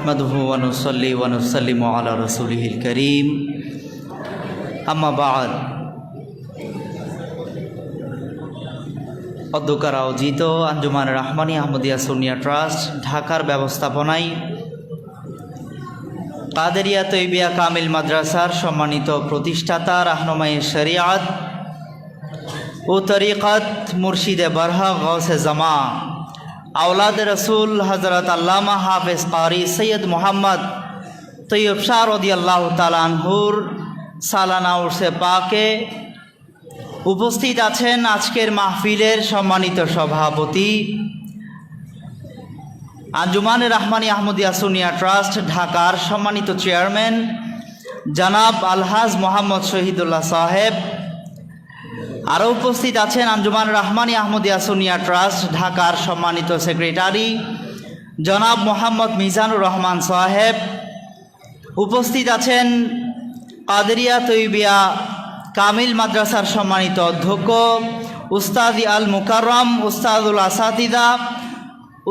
نحمده ونصلي ونسلم على رسوله الكريم أما بعد অধ্যকার আয়োজিত আঞ্জুমান রহমানী আহমদিয়া সুনিয়া ট্রাস্ট ঢাকার ব্যবস্থাপনায় কাদেরিয়া তৈবিয়া কামিল মাদ্রাসার সম্মানিত প্রতিষ্ঠাতা রাহনমাই শরিয়াত ও তরিকাত মুর্শিদে বারহা গৌসে জামা আওলাদ রসুল হজরত আল্লামা হাফেজ কারি সৈয়দ মোহাম্মদ তৈয়ব শাহ রদি আল্লাহ তালানহুর সালানা উর্সে পাকে উপস্থিত আছেন আজকের মাহফিলের সম্মানিত সভাপতি আঞ্জুমান রহমানী আহমদিয়া সুনিয়া ট্রাস্ট, ঢাকার সম্মানিত চেয়ারম্যান জনাব আলহাজ মোহাম্মদ শহীদুল্লাহ সাহেব আরও উপস্থিত আছেন আঞ্জুমান রহমানী আহমদিয়া সুনিয়া ট্রাস্ট, ঢাকার সম্মানিত সেক্রেটারি জনাব মোহাম্মদ মিজানুর রহমান সাহেব। উপস্থিত আছেন কাদেরিয়া তৈবিয়া কামিল মাদ্রাসার সম্মানিত অধ্যক্ষ, উস্তাদি আল মুকাররম, উস্তাদুল আসাতিদা,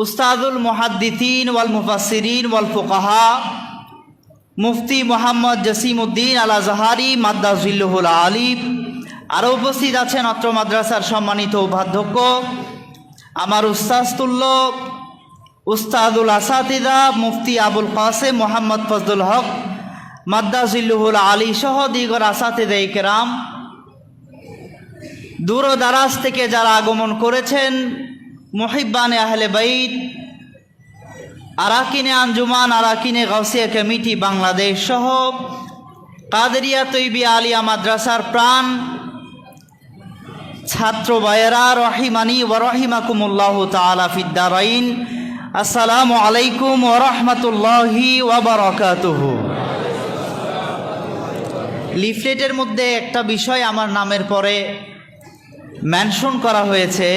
উস্তাদুল মুহাদ্দিতিন ওয়াল মুফাসিরিন ওয়াল ফুকাহা, মুফতি মোহাম্মদ জসিমউদ্দিন আলা জাহারি মাদ্দাজিল্লুহুল আলিফ আরও উপস্থিত আছেন অত্র মাদ্রাসার সম্মানিত উপাধ্যক্ষ, আমার উস্তাস্তুল্য উস্তাদুল আসাতিদা মুফতি আবুল কাসেম মোহাম্মদ ফজলুল হক মাদ্দাজিল্লুহুল আলী সহ দিগর আসাতিদা ইকরাম দূর ও দারাজ থেকে যারা আগমন করেছেন, মহিব্বানে আহলে বাইত, আরাকিনে আঞ্জুমান, আরাকিনে গাউসিয়া কমিটি বাংলাদেশ সহ, কাদেরিয়া তৈবি আলিয়া মাদ্রাসার প্রাণ ছাত্র বায়েরা রহিমানি ও রহিমাকুমুল্লাহ তালা ফিদ্দারাইন আসসালামু আলাইকুম ও রহমতুল্লাহি ওবরাকাতুহু লিফলেটের মধ্যে একটা বিষয় আমার নামের পরে মেনশন করা হয়েছে।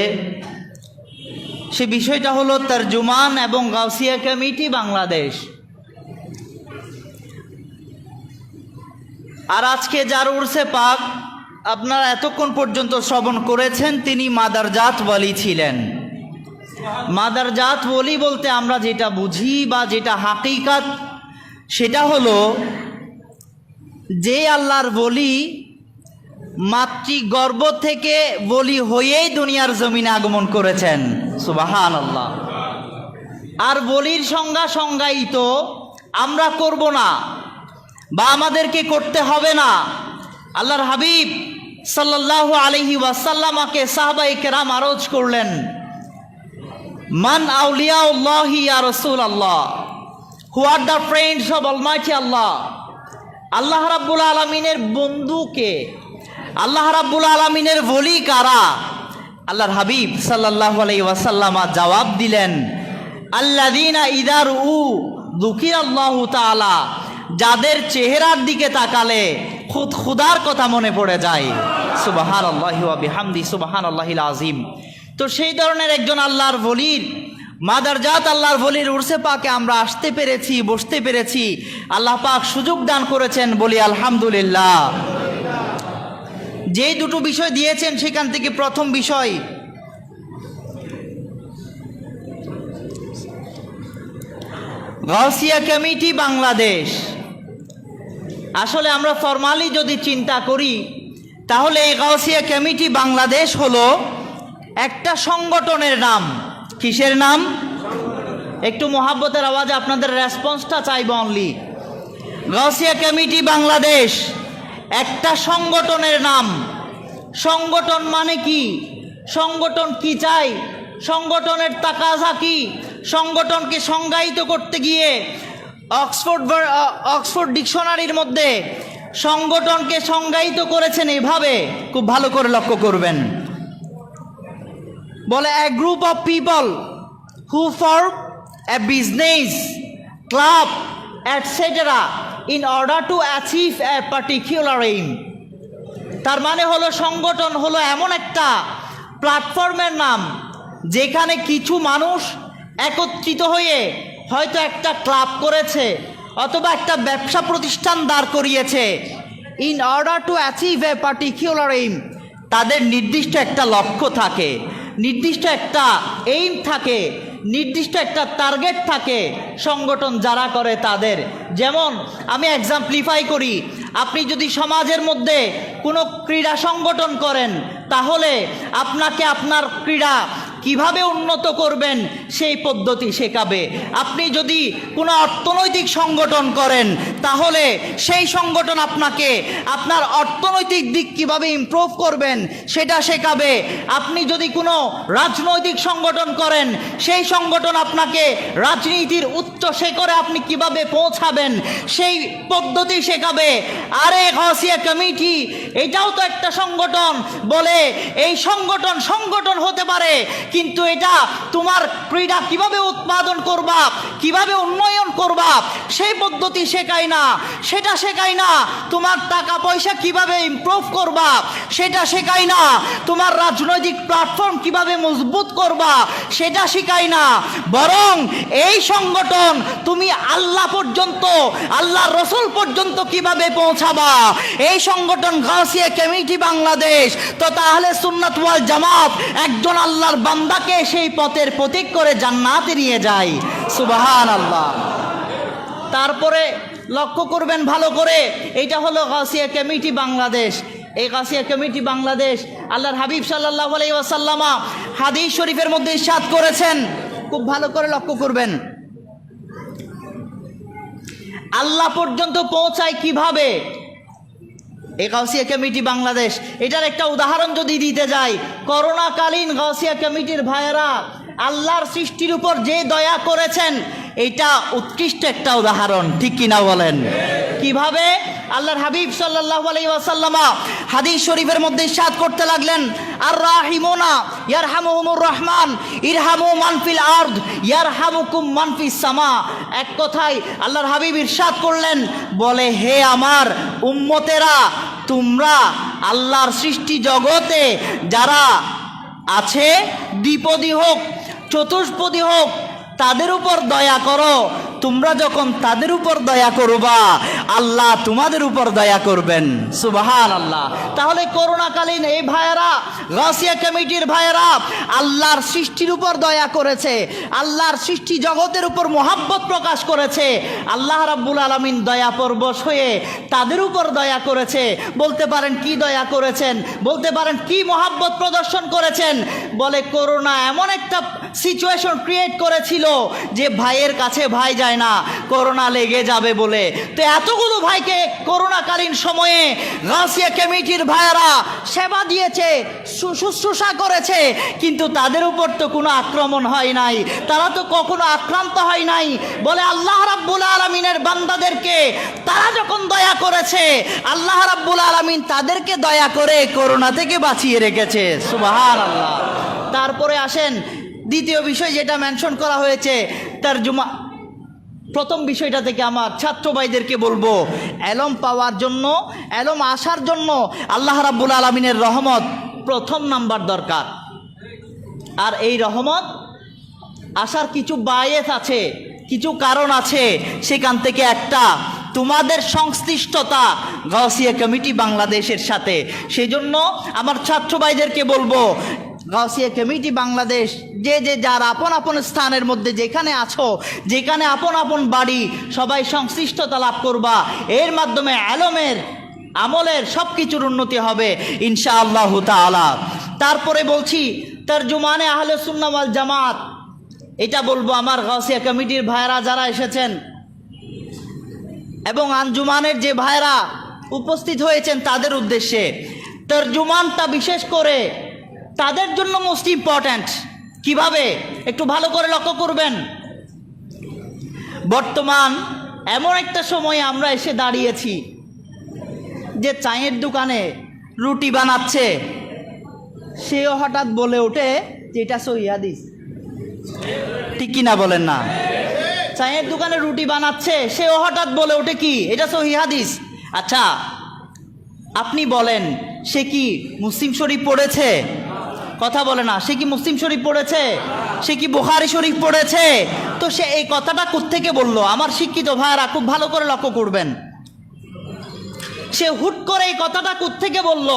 সে বিষয়টা হলো তার তর্জুমান এবং গাউসিয়া কমিটি বাংলাদেশ। আর আজকে যার উর্সে পাক আপনারা এতক্ষণ পর্যন্ত শ্রবণ করেছেন, তিনি মাদারজাত বলি ছিলেন। মাদারজাত বলি বলতে আমরা যেটা বুঝি বা যেটা হাকিকাত, সেটা হলো যে আল্লাহর বলি মাতৃগর্ভ থেকে বলি হয়েই দুনিয়ার জমিনে আগমন করেছেন। সুবাহান আল্লাহ আর বলির সংজ্ঞা সংজ্ঞায়িত আমরা করব না বা আমাদেরকে করতে হবে না। আল্লাহর হাবিব সাল্লাহ আলহি ওয়াসাল্লামাকে সাহবাই কেরাম আরজ করলেন, মান আউলিয়া ইয়া রসুল Allah who are the friends of almighty Allah Allah রাব্বুল আলমিনের বন্ধুকে আল্লাহ রাব্বুল আলমিনের বলি কারা? আল্লাহর হাবিব সাল্লাহ আলাই ওয়াসাল্লামা জবাব দিলেন আল্লাদিনা ইদার উ দুঃখী আল্লাহ তালা যাদের চেহারার দিকে তাকালে খুদ খুদার কথা মনে পড়ে যায়। সুবাহান আল্লাহ বিহামদি সুবাহান আল্লাহিল আজিম তো সেই ধরনের একজন আল্লাহর বলির মাদারজাত আল্লাহর বলির উর্সে পাকে আমরা আসতে পেরেছি, বসতে পেরেছি। আল্লাহ পাক সুযোগ দান করেছেন বলি আলহামদুলিল্লাহ। যে দুটো বিষয় দিয়েছেন সেখান থেকে প্রথম বিষয়, গাউসিয়া কমিটি বাংলাদেশ। আসলে আমরা ফরমালি যদি চিন্তা করি, তাহলে এই গাউসিয়া কমিটি বাংলাদেশ হলো একটা সংগঠনের নাম। কিসের নাম? একটু মোহাব্বতের আওয়াজে আপনাদের রেসপন্সটা চাইব অনলি গাউসিয়া কমিটি বাংলাদেশ একটা সংগঠনের নাম। সংগঠন মানে কি? সংগঠন কি চাই? সংগঠনের তাকাজা কি? সংগঠনকে সংজ্ঞায়িত করতে গিয়ে অক্সফোর্ড অক্সফোর্ড ডিকশনারির মধ্যে সংগঠনকে সংজ্ঞায়িত করেছেন এভাবে। খুব ভালো করে লক্ষ্য করবেন। বলে a group of people who form a business club etcetera in order to achieve a particular aim তার মানে হলো, সংগঠন হলো এমন একটা প্ল্যাটফর্মের নাম, যেখানে কিছু মানুষ একত্রিত হয়ে হয়তো একটা ক্লাব করেছে, অথবা একটা ব্যবসা প্রতিষ্ঠান দাঁড় করিয়েছে। In order to achieve a particular aim তাদের নির্দিষ্ট একটা লক্ষ্য থাকে, নির্দিষ্ট একটা এইম থাকে, নির্দিষ্ট একটা টার্গেট থাকে সংগঠন যারা করে তাদের। যেমন, আমি এক্সাম্পলিফাই করি, আপনি যদি সমাজের মধ্যে কোনো ক্রীড়া সংগঠন করেন, তাহলে আপনাকে আপনার ক্রীড়া কীভাবে উন্নত করবেন সেই পদ্ধতি শেখাবে। আপনি যদি কোনো অর্থনৈতিক সংগঠন করেন, তাহলে সেই সংগঠন আপনাকে আপনার অর্থনৈতিক দিক কীভাবে ইম্প্রুভ করবেন সেটা শেখাবে। আপনি যদি কোনো রাজনৈতিক সংগঠন করেন, সেই সংগঠন আপনাকে রাজনীতির উচ্চ শেখরে আপনি কীভাবে পৌঁছাবেন? সেই পদ্ধতি শেখাবে। আরে গাছিয়া কমিটি, এটাও তো একটা সংগঠন। বলে, এই সংগঠন সংগঠন হতে পারে, কিন্তু এটা তোমার ক্রীড়া কীভাবে উৎপাদন করবা, কীভাবে উন্নয়ন করবা, সেই পদ্ধতি শেখায় না। সেটা শেখায় না, তোমার টাকা পয়সা কীভাবে ইমপ্রুভ করবা, সেটা শেখায় না। তোমার রাজনৈতিক প্ল্যাটফর্ম কীভাবে মজবুত করবা, সেটা শেখায় না। বরং এই সংগঠন তুমি আল্লাহ পর্যন্ত, আল্লাহ রসুল পর্যন্ত কীভাবে পৌঁছাবা? এই সংগঠন গাছিয়া কমিটি বাংলাদেশ, তো তাহলে সুন্নাত ওয়াল জামাত একজন আল্লাহর বান্দাকে সেই পথের প্রতীক করে জান্নাতে নিয়ে যায়। সুবাহান আল্লাহ তারপরে লক্ষ্য করবেন ভালো করে, এটা হলো গাছিয়া কমিটি বাংলাদেশ। এই গাছিয়া কমিটি বাংলাদেশ আল্লাহর হাবিব সাল্লাহ আলাইসাল্লামা হাদিস শরীফের মধ্যে ইসাদ করেছেন। খুব ভালো করে লক্ষ্য করবেন। আল্লাহ পর্যন্ত পৌঁছায় কীভাবে? এ গাউসিয়া কমিটি বাংলাদেশ। এটার একটা উদাহরণ যদি দিতে যাই, করোনাকালীন গাউসিয়া কমিটির ভাইয়েরা আল্লাহর সৃষ্টির উপর যে দয়া করেছেন, এটা উৎকৃষ্ট একটা উদাহরণ, ঠিক কিনা বলেন? কীভাবে আল্লাহর হাবিব সাল্লাহ আলাই ওয়াসাল্লামা হাদিস শরীফের মধ্যে সাদ করতে লাগলেন? আর রাহিমোনা ইয়ার হামুহুমুর রহমান, ইরহামু মানফিল আর্দ ইয়ার হামুকুম মানফিস সামা। এক কথায় আল্লাহর হাবিব ইরশাদ করলেন, বলে, হে আমার উম্মতেরা, তোমরা আল্লাহর সৃষ্টি জগতে যারা আছে, দ্বিপদী হোক, চতুষ্পদী হোক, তাদের উপর দয়া করো। তোমরা যখন তাদের উপর দয়া করবা, আল্লাহ তোমাদের উপর দয়া করবেন। সুবাহান আল্লাহ তাহলে করোনাকালীন এই ভাইয়েরা গাছিয়া কমিটির ভাইয়েরা, আল্লাহর সৃষ্টির উপর দয়া করেছে, আল্লাহর সৃষ্টি জগতের উপর মোহাব্বত প্রকাশ করেছে, আল্লাহ রাব্বুল আলমিন দয়া পরবশ হয়ে তাদের উপর দয়া করেছে। বলতে পারেন, কি দয়া করেছেন? বলতে পারেন, কি মোহাব্বত প্রদর্শন করেছেন? বলে, করোনা এমন একটা সিচুয়েশন ক্রিয়েট করেছিল যে ভাইয়ের কাছে ভাই যায় না করোনা লেগে যাবে বলে। তো এতগুলো ভাইকে করোনাকালীন সময়ে গাছিয়া কমিটির ভাইয়েরা সেবা দিয়েছে শুশ্রূষা করেছে, কিন্তু তাদের উপর তো কোনো আক্রমণ হয় নাই। তারা তো কখনো আক্রান্ত হয় নাই। বলে আল্লাহ রাব্বুল আলমিনের বান্দাদেরকে তারা যখন দয়া করেছে, আল্লাহ রাব্বুল আলমিন তাদেরকে দয়া করে করোনা থেকে বাঁচিয়ে রেখেছে। সুবাহান আল্লাহ তারপরে আসেন দ্বিতীয় বিষয় যেটা মেনশন করা হয়েছে, তার জুমা প্রথম বিষয়টা থেকে আমার ছাত্র ভাইদেরকে বলব অ্যালম পাওয়ার জন্য অ্যালম আসার জন্য আল্লাহ রাব্বুল আলমিনের রহমত প্রথম নাম্বার দরকার। আর এই রহমত আসার কিছু বায়েস আছে, কিছু কারণ আছে, সেখান থেকে একটা, তোমাদের সংশ্লিষ্টতা গাউসিয়া কমিটি বাংলাদেশের সাথে। সেই জন্য আমার ছাত্র ভাইদেরকে বলব গাউসিয়া কমিটি বাংলাদেশ, যে যে, যার আপন আপন স্থানের মধ্যে যেখানে আছো, যেখানে আপন আপন বাড়ি, সবাই সংশ্লিষ্টতা লাভ করবা। এর মাধ্যমে আলমের, আমলের সব কিছুর উন্নতি হবে ইনশা আল্লাহ তালা তারপরে বলছি তার জুমানে আহলে সুন্নামাল জামাত, এটা বলব আমার গাউসিয়া কমিটির ভাইয়েরা যারা এসেছেন, এবং আঞ্জুমানের যে ভাইরা উপস্থিত হয়েছেন তাদের উদ্দেশ্যে। তর্জুমানটা বিশেষ করে তাদের জন্য মোস্ট ইম্পর্ট্যান্ট কীভাবে? একটু ভালো করে লক্ষ্য করবেন। বর্তমান এমন একটা সময়ে আমরা এসে দাঁড়িয়েছি যে চায়ের দোকানে রুটি বানাচ্ছে। সেও হঠাৎ বলে ওঠে যে এটা সহিয়াদিস ঠিক কিনা বলেন না? চায়ের দোকানে রুটি বানাচ্ছে, সেও হঠাৎ বলে ওঠে কি? এটা সহি হাদিস। আচ্ছা আপনি বলেন, সে কি মুসলিম শরীফ পড়েছে? কথা বলে না। সে কি মুসলিম শরীফ পড়েছে? সে কি বুখারি শরীফ পড়েছে? তো সে এই কথাটা কোত্থেকে বলল? আমার শিক্ষিত ভাইয়ারা খুব ভালো করে লক্ষ্য করবেন। সে হুট করে এই কথাটা কোত্থেকে বলল?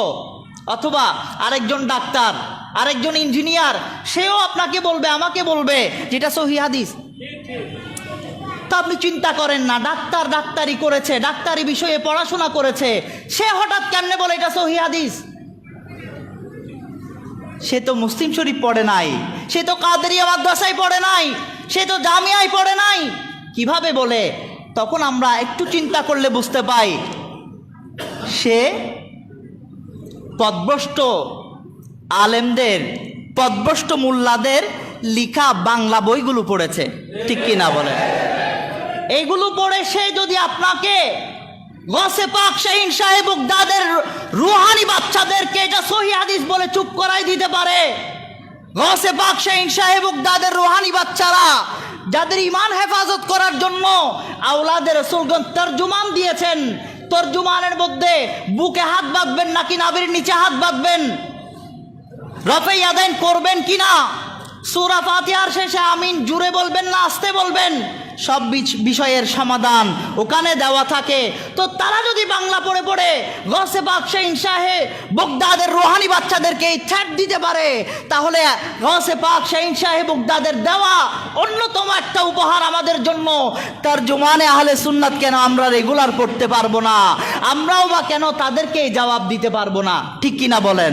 অথবা আরেকজন ডাক্তার, আরেকজন ইঞ্জিনিয়ার, সেও আপনাকে বলবে, আমাকে বলবে যেটা সহি হাদিস। তা আপনি চিন্তা করেন না, ডাক্তার ডাক্তারি করেছে, ডাক্তারি বিষয়ে পড়াশোনা করেছে। সে হঠাৎ কেমনে বলে এটা সহি হাদিস? সে তো মুসলিম শরীফ পড়ে নাই, সে তো কাদেরিয়া মাদ্রাসায় পড়ে নাই, সে তো জামিয়ায় পড়ে নাই। কীভাবে বলে? তখন আমরা একটু চিন্তা করলে বুঝতে পাই। সে পদভ্রষ্ট আলেমদের, পদভ্রষ্ট মোল্লাদের লিখা বাংলা বইগুলো পড়েছে, ঠিক কি না বলে? এইগুলো পড়ে সে যদি আপনাকে গসে পাক শাহিন সাহেব উগদাদের রুহানি বাচ্চাদেরকে এটা সহি হাদিস বলে চুপ করাই দিতে পারে। গসে পাক শাহিন সাহেব উগদাদের রুহানি বাচ্চারা, যাদের ইমান হেফাজত করার জন্য আওলাদের রসুলগণ তর্জুমান দিয়েছেন, তর্জুমানের মধ্যে বুকে হাত বাঁধবেন নাকি নাবির নিচে হাত বাঁধবেন? রফে আদাইন করবেন কিনা? সুরা ফাতিহার শেষে আমিন জুড়ে বলবেন না, আসতে বলবেন? সব বিষয়ের সমাধান ওখানে দেওয়া থাকে। তো তারা যদি বাংলা পড়ে পড়ে, গসে বাদশাহ শাহে বগদাদের রোহানি বাচ্চাদেরকে এই থ্যাট দিতে পারে, তাহলে গসে পাক শাহিন শাহে বগদাদের দেওয়া অন্যতম একটা উপহার আমাদের জন্য। তার জমানে আহলে সুন্নাত কেন আমরা রেগুলার করতে পারব না? আমরাও বা কেন তাদেরকে জবাব দিতে পারব না? ঠিক কিনা বলেন?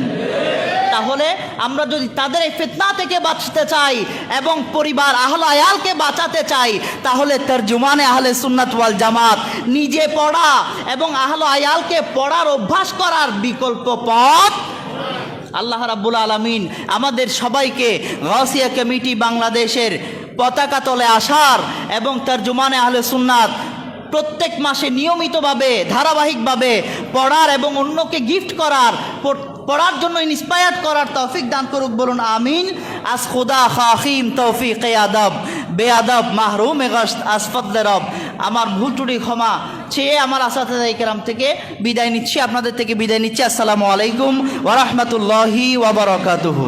তাহলে আমরা যদি তাদের এই ফিতনা থেকে বাঁচতে চাই এবং পরিবার আহল আয়ালকে বাঁচাতে চাই, তাহলে তার জুমানে আহলে সুন্নাত ওয়াল জামাত নিজে পড়া এবং আহল আয়ালকে পড়ার অভ্যাস করার বিকল্প পথ। আল্লাহ রাব্বুল আলমিন আমাদের সবাইকে গাউসিয়া কমিটি বাংলাদেশের পতাকা তলে আসার এবং তার জুমানে আহলে সুন্নাত প্রত্যেক মাসে নিয়মিতভাবে, ধারাবাহিকভাবে পড়ার এবং অন্যকে গিফট করার পড়ার জন্য ইন্সপায়ার করার তৌফিক দান করুক, বলুন আমিন। আস খুদা খাহিম তৌফিক এ আদব। বে আদব, মাহরুম এগস্ত আসফদলে রব। আমার ভুল টুডি ক্ষমা চেয়ে আমার আসাদাম থেকে বিদায় নিচ্ছি, আপনাদের থেকে বিদায় নিচ্ছি। আসসালামু আলাইকুম ওরহমতুল্লাহি ওবরাকাতুহু